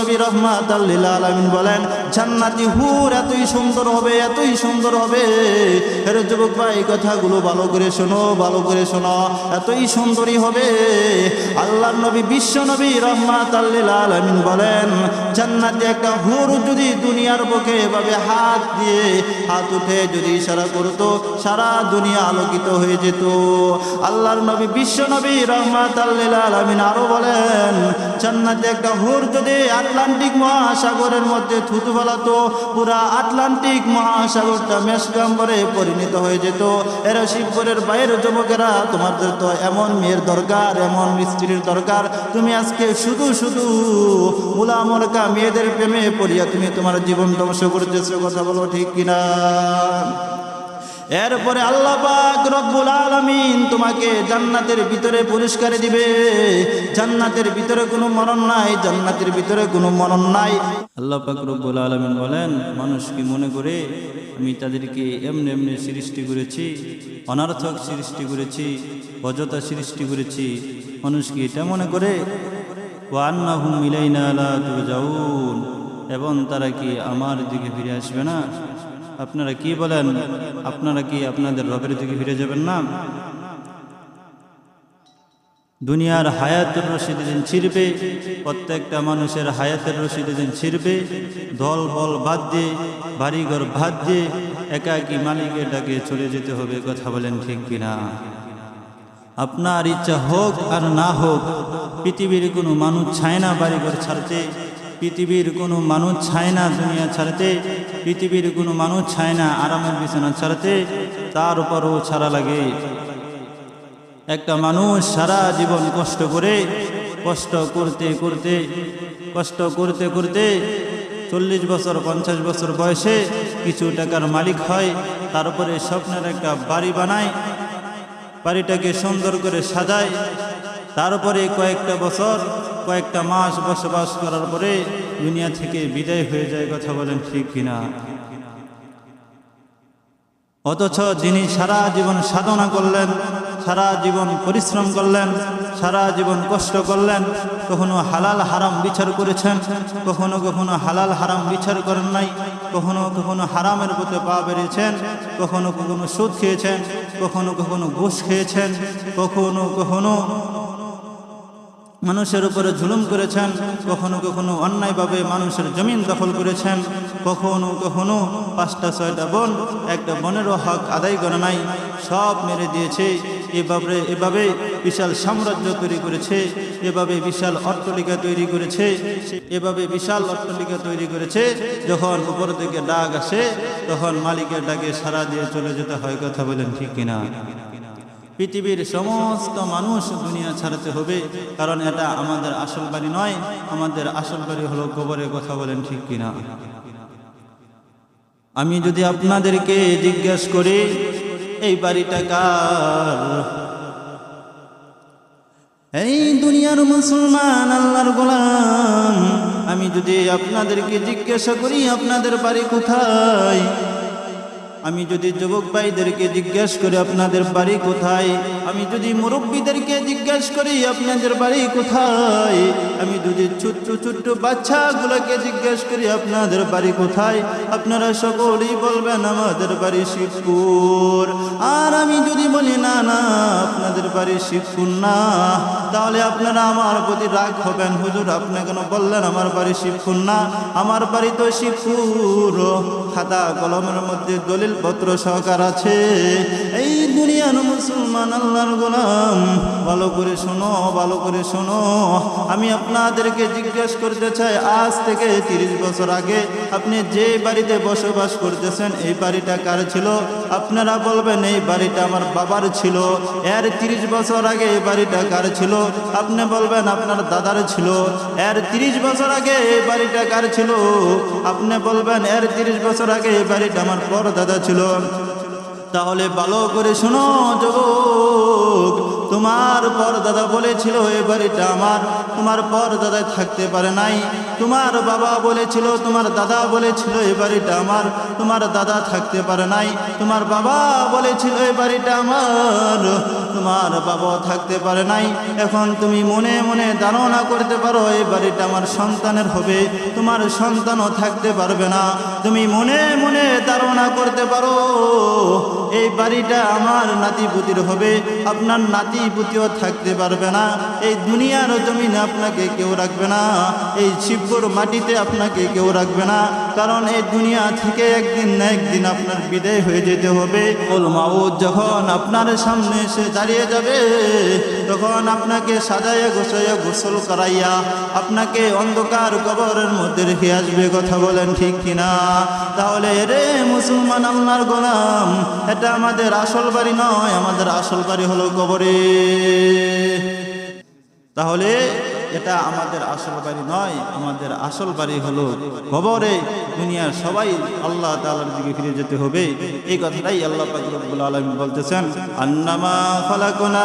নবী রহমাত আলমিন বলেন, জান্নাতি হুর এতই সুন্দর হবে, এতই সুন্দর হবে। এর যুবক ভাই, কথাগুলো ভালো করে শোনো, ভালো করে শোনো। এতই সুন্দরী হবে। আল্লাহ নবী, বিশ্ব নবী রহমাত আলমিন বলেন, জান্নাতি একটা হুর যদি দুনিয়ার বুকে এভাবে হাত দিয়ে, হাত উঠে যদি ইশারা করতো, সারা দুনিয়া আলোকিত হয়ে যেত। আল্লাহর নবী, বিশ্ব নবী রহমাত আলমিন আরও বলেন, জান্নাতে একটা হুর যদি আটলান্টিক মহাসাগরের মধ্যে থুতু ফেলাতো পুরা আটলান্টিক মহাসাগরটা মেসগাম্বরে পরিণত হয়ে যেত। এরা শিবপুরের বাইরের যুবকেরা, তোমাদের তো এমন মেয়ের দরকার, এমন স্ত্রীর দরকার। তুমি আজকে শুধু শুধু মুলা মরকা মেয়েদের প্রেমে পড়িয়া তুমি তোমার জীবন ধ্বংস করতেছো কথা বলো ঠিক কিনা? এরপরে আল্লাহ পাক রব্বুল আলামিন তোমাকে জান্নাতের ভিতরে পুরস্কার দিবে। জান্নাতের ভিতরে কোনো মরণ নাই, জান্নাতের ভিতরে কোনো মরণ নাই। আল্লাহ পাক রব্বুল আলামিন বলেন, মানুষ কি মনে করে আমি তাদেরকে এমনি এমনি সৃষ্টি করেছি, অনার্থক সৃষ্টি করেছি, অযথা সৃষ্টি করেছি, মানুষ কি এটা মনে করে? ওয়ান্নাহুম মিলাইনা এবং তারা কি আমার দিকে ফিরে আসবে না? আপনারা কি বলেন? আপনারা কি আপনাদের রবের দিকে ফিরে যাবেন না? দুনিয়ার হায়াতের রশিদ দিন ছিড়বে, প্রত্যেকটা মানুষের হায়াতের রশিদ দিন ছিড়বে, দল বল বাদ দিয়ে, বাড়িঘর ভাত দিয়ে, একাকি মালিকের ডাকে চলে যেতে হবে, কথা বলেন ঠিক কিনা? আপনার ইচ্ছা হোক আর না হোক, পৃথিবীর কোনো মানুষ ছায় না বাড়িঘর ছাড়তে পৃথিবীর কোনো মানুষ ছায় না দুনিয়া ছাড়তে, পৃথিবীর কোনো মানুষ ছায় না আরামের বিছানা ছাড়তে, তার উপরও ছাড়া লাগে। একটা মানুষ সারা জীবন কষ্ট করে, কষ্ট করতে করতে, কষ্ট করতে করতে চল্লিশ বছর, পঞ্চাশ বছর বয়সে কিছু টাকার মালিক হয় তারপরে স্বপ্নের একটা বাড়ি বানায়, বাড়িটাকে সুন্দর করে সাজায় তারপরে কয়েকটা বছর কয়েকটা মাস বসবাস করার পরে দুনিয়া থেকে বিদায় হয়ে যায় কথা বলেন ঠিক কিনা? অথচ যিনি সারা জীবন সাধনা করলেন, সারা জীবন পরিশ্রম করলেন, সারা জীবন কষ্ট করলেন, কখনো হালাল হারাম বিচার করেছেন, কখনো কখনো হালাল হারাম বিচার করেন নাই, কখনো কখনো হারামের পথে পা বেরিয়েছেন কখনো কখনো সুদ খেয়েছেন, কখনো কখনো ঘুষ খেয়েছেন, কখনো কখনো মানুষের উপরে জুলুম করেছেন, কখনো কখনো অন্যায়ভাবে মানুষের জমিন দখল করেছেন, কখনো কখনো পাঁচটা, ছয়টা বোন, একটা বনেরও হক আদায় করে নাই, সব মেরে দিয়েছে। এভাবে এভাবে বিশাল সাম্রাজ্য তৈরি করেছে, এভাবে বিশাল অট্টলিকা তৈরি করেছে, এভাবে বিশাল অট্টলিকা তৈরি করেছে, যখন উপর থেকে ডাক আসে, তখন মালিকের ডাকে সারা দিয়ে চলে যেতে হয়, কথা বলেন ঠিক কিনা? পৃথিবীর সমস্ত মানুষ দুনিয়া ছাড়তে হবে, কারণ এটা আমাদের আসল বাড়ি নয়, আমাদের আসল বাড়ি হলো গোবরের কথা বলেন ঠিক কিনা। আমি যদি আপনাদেরকে জিজ্ঞেস করি, এই বাড়িটা কার? এই দুনিয়ার মুসলমান আল্লাহর গোলাম। আমি যদি আপনাদেরকে জিজ্ঞাসা করি, আপনাদের বাড়ি কোথায়? আমি যদি যুবক ভাইদেরকে জিজ্ঞেস করি, আপনাদের বাড়ি কোথায়? আমি যদি মুরব্বীদেরকে জিজ্ঞেস করি, আপনাদের বাড়ি কোথায়? আমি যদি ছোট্ট ছোট্ট বাচ্চাগুলোকে জিজ্ঞেস করি, আপনাদের বাড়ি কোথায়? আপনারা সকলেই বলবেন, আমাদের বাড়ি শিবপুর। আর আমি যদি বলি, না না, আপনাদের বাড়ি শিবপুর না। তাহলে আপনারা আমার প্রতি রাগ হবেন। হুজুর, আপনি কেন বললেন আমার বাড়ি শিবপুর না? আমার বাড়ি তো শিবপুর। খাতা কলমের মধ্যে দলিল পত্র সহকার আছে। এই দুনিয়ার মুসলমান আল্লাহর গোলাম ভালো করে শোনো, ভালো করে শোনো। আমি আপনাদেরকে জিজ্ঞেস করতে চাই, আজ থেকে তিরিশ বছর আগে আপনি যে বাড়িতে বসবাস করতেছেন, এই বাড়িটা কার ছিল? আপনারা বলবেন, এই বাড়িটা আমার বাবার ছিল। এর তিরিশ বছর আগে এই বাড়িটা কার ছিল? আপনি বলবেন, আপনার দাদার ছিল। এর তিরিশ বছর আগে এই বাড়িটা কার ছিল? আপনি বলবেন, এর তিরিশ বছর আগে এই বাড়িটা আমার পর দাদা ছিল। তাহলে ভালো করে শোনো যুবক। তোমার পর দাদা বলেছিল, এ বাড়িটা আমার। তোমার পর দাদা থাকতে পারে নাই। তোমার বাবা বলেছিল, তোমার দাদা বলেছিল, এ বাড়িটা আমার। তোমার দাদা থাকতে পারে নাই। তোমার বাবা বলেছিল, এ বাড়িটা আমার। তোমার বাবা থাকতে পারে নাই। এখন তুমি মনে মনে ধারণা করতে পারো এই বাড়িটা আমার সন্তানের হবে। তোমার সন্তানও থাকতে পারবে না। তুমি মনে মনে ধারণা করতে পারো এই বাড়িটা আমার নাতি পুতির হবে। আপনার নাতি পুতিও থাকতে পারবে না। এই দুনিয়ার জমিনে আপনাকে কেউ রাখবে না। এই শিবপুর মাটিতে আপনাকে কেউ রাখবে না। কারণ এই দুনিয়া থেকে একদিন না একদিন আপনার বিদায় হয়ে যেতে হবে। ওল মাউদ যখন আপনার সামনে এসে দাঁড়িয়ে যাবে, তখন আপনাকে সাজাইয়া গোসাইয়া গোসল করাইয়া আপনাকে অন্ধকার কবরের মধ্যে রেখে আসবে। কথা বলেন ঠিক কিনা? তাহলে রে মুসলমান আল্লাহর গোলাম, এটা আমাদের আসল বাড়ি নয়, আমাদের আসল বাড়ি হলো কবরে। তাহলে এটা আমাদের আসল বাড়ি নয়, আমাদের আসল বাড়ি হলো কবরে। দুনিয়ার সবাই আল্লাহ তালার দিকে ফিরে যেতে হবে। এই কথাটাই আল্লাহ পাকুল আলম বলতেছেন, আন্নামা ফালাকোনা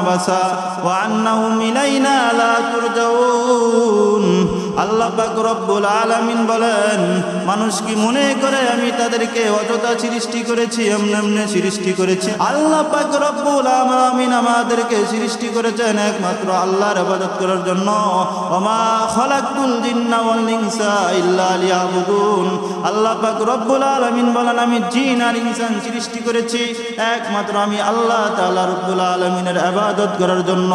আবাসা ও আন্নাহুম মিলাইনা লা তুরজাউন। আল্লাহ রব্বুল আলামিন বলেন, মানুষ কি মনে করে আমি তাদেরকে অযথা সৃষ্টি করেছি, এমনি এমনি সৃষ্টি করেছি? আল্লাহ রব্বুল আলামিন আমাদেরকে সৃষ্টি করেছেন একমাত্র আল্লাহর ইবাদত করার জন্য। ওমা খালাকতুল জিন্না ওয়াল ইনসা ইল্লা লিয়াবুদুন। আল্লাহ পাক রব্বুল আলামিন বলেন, আমি জিন আর ইনসান সৃষ্টি করেছি, একমাত্র আমি আল্লাহ তাআলা রব্বুল আলামিনের ইবাদত করার জন্য।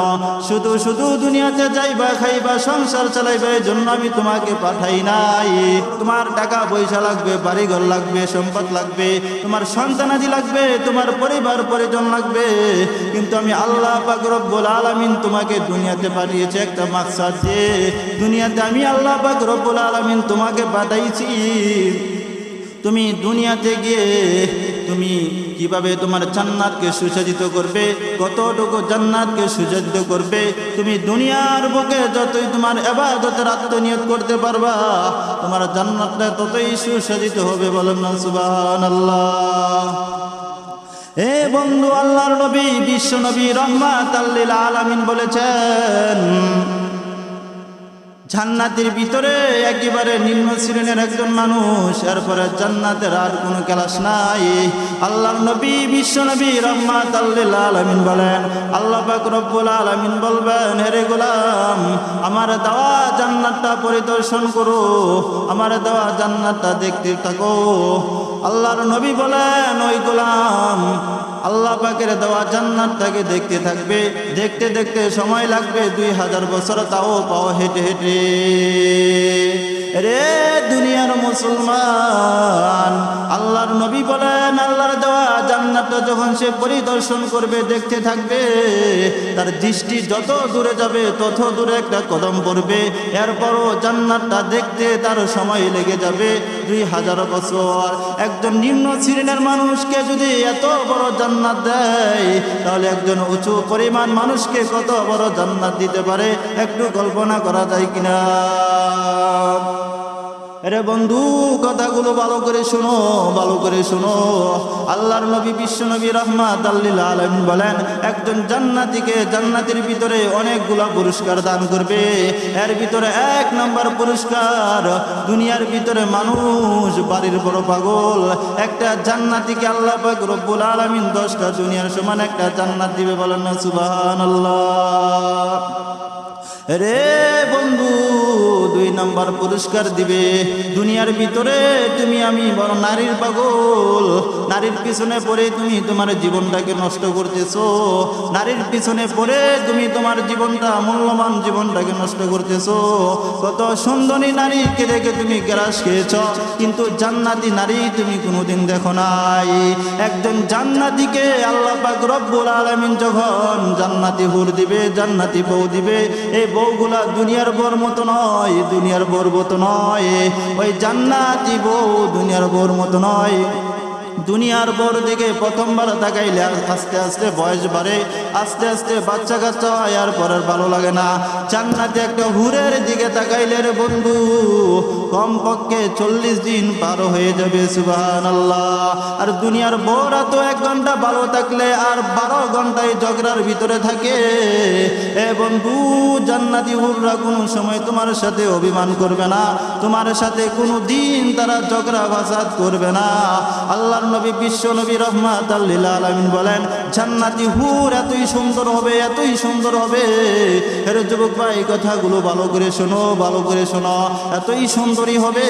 শুধু শুধু দুনিয়াতে যাইবা, খাইবা, সংসার চালাইবা, এই জন্য আমি তোমাকে পাঠাই নাই। তোমার টাকা পয়সা লাগবে, বাড়িঘর লাগবে, সম্পদ লাগবে, তোমার সন্তানাদি লাগবে, তোমার পরিবার, পরিজন লাগবে। কিন্তু আমি আল্লাহ পাক রব্বুল আলামিন তোমাকে দুনিয়াতে পাঠিয়েছি একটা মাকসাদ দিয়ে। দুনিয়াতে আমি আল্লাহ পাক রব্বুল আলামিন তোমাকে পাঠাইছি। তুমি দুনিয়াতে গিয়ে তুমি কীভাবে তোমার জান্নাতকে সুসজ্জিত করবে? কতটুকু জান্নাতকে সুসজ্জিত করবে? তুমি দুনিয়ার বুকে যতই তোমার এবাদতের আত্মনিয়ত করতে পারবা, তোমার জান্নাতটা ততই সুসজ্জিত হবে বলেন না, সুবহানাল্লাহ। এ বন্ধু, আল্লাহর নবী, বিশ্ব নবী রহমাত আল্লিল আলামিন বলেছেন জান্নাতের ভিতরে একেবারে নিম্ন শ্রেণির একজন মানুষ, এরপরে জান্নাতের আর কোনো ক্লাস নাই। আল্লাহর নবী, বিশ্ব নবী রহমাত আল্লিল আলামিন বলেন, আল্লাহ পাক রব্বুল আলামিন বলবেন হেরে গোলাম, আমার দেওয়া জান্নাতটা পরিদর্শন করো, আমার দেওয়া জান্নাতটা দেখতে থাকো। আল্লাহর নবী বলেন, ওই গোলাম আল্লাহ পাকের দেওয়া জান্নাতটাকে দেখতে থাকবে। দেখতে দেখতে সময় লাগবে দুই হাজার বছর, তাও পাও হেঁটে হেঁটে। রে দুনিয়ার মুসলমান, আল্লাহর নবী বলেন, আল্লাহর দেওয়া জান্নাতটা যখন সে পরিদর্শন করবে, দেখতে থাকবে, তার দৃষ্টি যত দূরে যাবে, তত দূরে একটা কদম পড়বে। এরপরও জান্নাতটা দেখতে তার সময় লেগে যাবে দুই হাজার বছর। একজন নিম্ন শ্রেণির মানুষকে যদি এত বড় জান্নাত দেয়, তাহলে একজন উঁচু পরিমাণ মানুষকে কত বড় জান্নাত দিতে পারে? একটু কল্পনা করা যায় কিনা? আরে বন্ধু, কথাগুলো ভালো করে শোনো, ভালো করে শোনো। আল্লাহর নবী, বিশ্ব নবী রহমাত আল্লিল আলম বলেন, একজন জান্নাতিকে জান্নাতের ভিতরে অনেকগুলা পুরস্কার দান করবে। এর ভিতরে এক নম্বর পুরস্কার, দুনিয়ার ভিতরে মানুষ, বাড়ির বড় পাগল। একটা জান্নাতিকে আল্লাহ রব্বুল আলামিন দশটা দুনিয়ার সমান একটা জান্নাত দিবে বলেন না, সুবহানাল্লাহ। রে বন্ধু, দুই নাম্বার পুরস্কার দিবে। দুনিয়ার ভিতরে তুমি আমি বড় নারীর পাগল। নারীর পিছনে পড়ে তুমি তোমার জীবনটাকে নষ্ট করতেছো। নারীর পিছনে পড়ে তুমি তোমার জীবনটা, মূল্যবান জীবনটাকে নষ্ট করতেছো। কত সুন্দরী নারীকে দেখে তুমি গ্রাস খেয়েছ, কিন্তু জান্নাতি নারী তুমি কোনোদিন দেখো নাই। একজন জান্নাতিকে আল্লাহ পাক রব্বুল আলামিন যখন জান্নাতি হুর দিবে, জান্নাতি বউ দিবে, এই বউগুলা দুনিয়ার বর মতো নয়, দুনিয়ার বর মতো নয়। ওই জান্নাতি বউ দুনিয়ার বর মতো নয়। দুনিয়ার বর দিকে প্রথমবার তাকাইলে আস্তে আস্তে বয়স বাড়ে, আস্তে আস্তে বাচ্চা কাচ্চা হয় আর পরের ভালো লাগে না। জান্নাতে একটা হুরের দিকে তাকাইলে রে বন্ধু, কমপক্ষে চল্লিশ দিন পার হয়ে যাবে সুবাহান আল্লাহ আর দুনিয়ার বউরা তো এক ঘণ্টা ভালো থাকলে আর বারো ঘন্টায় ঝগড়ার ভিতরে থাকে। এ বন্ধু, জান্নাতি হুররা কোনো সময় তোমার সাথে অভিমান করবে না, তোমার সাথে কোনো দিন তারা ঝগড়া ফাসাদ করবে না। আল্লাহর নবী বিশ্ব নবী রহমাত আলমিন বলেন, জান্নাতি হুর এতই সুন্দর হবে, এতই সুন্দর হবে। এর যুবক ভাই কথাগুলো ভালো করে শোনো, ভালো করে শোনো। এতই সুন্দরী হবে।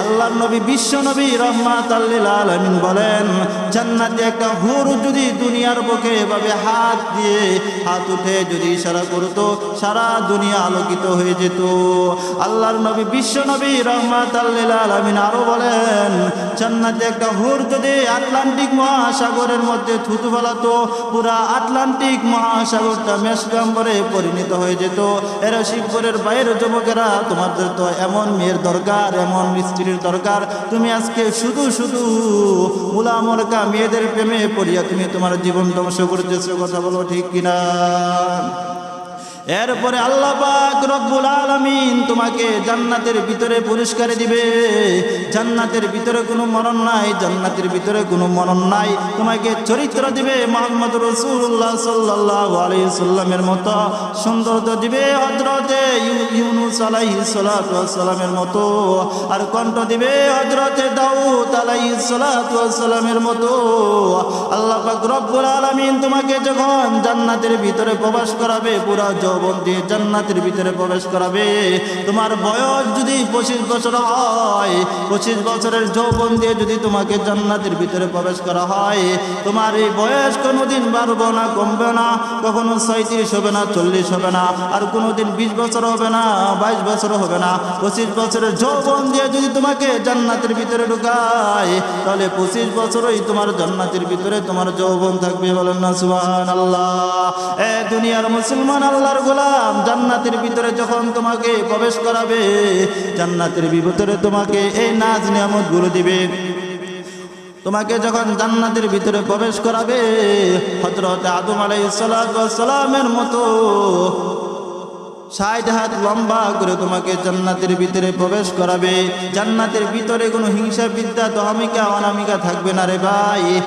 আল্লাহর নবী বিশ্ব নবী রহমাত আলমিন বলেন, জান্নাতি একটা হুর যদি দুনিয়ার বুকে এভাবে হাত দিয়ে হাত উঠে যদি ইশারা করতো, সারা দুনিয়া আলোকিত হয়ে যেত। আল্লাহর নবী বিশ্ব নবী রহমাত আল্লিল আলমিন আরও বলেন, জান্নাতে একটা হুর যদি আটলান্টিক মহাসাগরের মধ্যে থুতু ফেলাতো, পুরা আটলান্টিক মহাসাগরটা মেসগাম্বরে পরিণত হয়ে যেত। এরা শিবপুরের বাইরের যুবকেরা, তোমাদের তো এমন মেয়ের দরকার, এমন স্ত্রীর দরকার। তুমি আজকে শুধু শুধু মুলা মরকা মেয়েদের প্রেমে পড়িয়া তুমি তোমার জীবন ধ্বংস করতেছো কথা বলো ঠিক কিনা? এরপরে আল্লাহ পাক রব্বুল আলামিন তোমাকে জান্নাতের ভিতরে পুরস্কার দিবে। জান্নাতের ভিতরে কোনো মরণ নাই, জান্নাতের ভিতরে কোনো মরণ নাই। তোমাকে চরিত্র দিবে মোহাম্মদ রসুল্লাহ সাল্লাহ আলাইহি সাল্লামের মতো। সৌন্দর্য দিবে হজরতে সালামের মতো। আর কণ্ঠ দিবে হজরতে দাউদ আলাইহি সালামের মতো। আল্লাহ রব্বুল আলামিন তোমাকে যখন জান্নাতের ভিতরে প্রবেশ করাবে, পুরা যৌবন দিয়ে জান্নাতের ভিতরে প্রবেশ করাবে। তোমার বয়স যদি পঁচিশ বছর হয়, পঁচিশ বছরের যৌবন দিয়ে যদি তোমাকে জান্নাতের ভিতরে প্রবেশ করা হয়, তোমার এই বয়স কোনোদিন বাড়বো না, কমবে না, কখনো ছয়ত্রিশ হবে না, চল্লিশ হবে না, আর কোনোদিন বিশ বছর হবে না। বাইশ বছর হবে না, পঁচিশ বছরের যৌবন দিয়ে যদি তোমাকে জান্নাতের ভিতরে ঢুকায়, তাহলে পঁচিশ বছরই তোমার জান্নাতের ভিতরে তোমার যৌবন থাকবে বলেন না সুবহান আল্লাহ এ দুনিয়ার মুসলমান আল্লাহর গোলাম, জান্নাতের ভিতরে যখন তোমাকে প্রবেশ করাবে, জান্নাতের ভিতরে তোমাকে এই নাজ নিয়ামতগুলো দিবে। তোমাকে যখন জান্নাতের ভিতরে প্রবেশ করাবে হজরত আদম আলাইসালামের মতো ষাট হাত লম্বা করে তোমাকে জান্নাতের ভিতরে প্রবেশ করাবে। জান্নাতের ভিতরে কোনো হিংসা বিদ্যা দহামিকা, অনামিকা থাকবে না রে ভাই।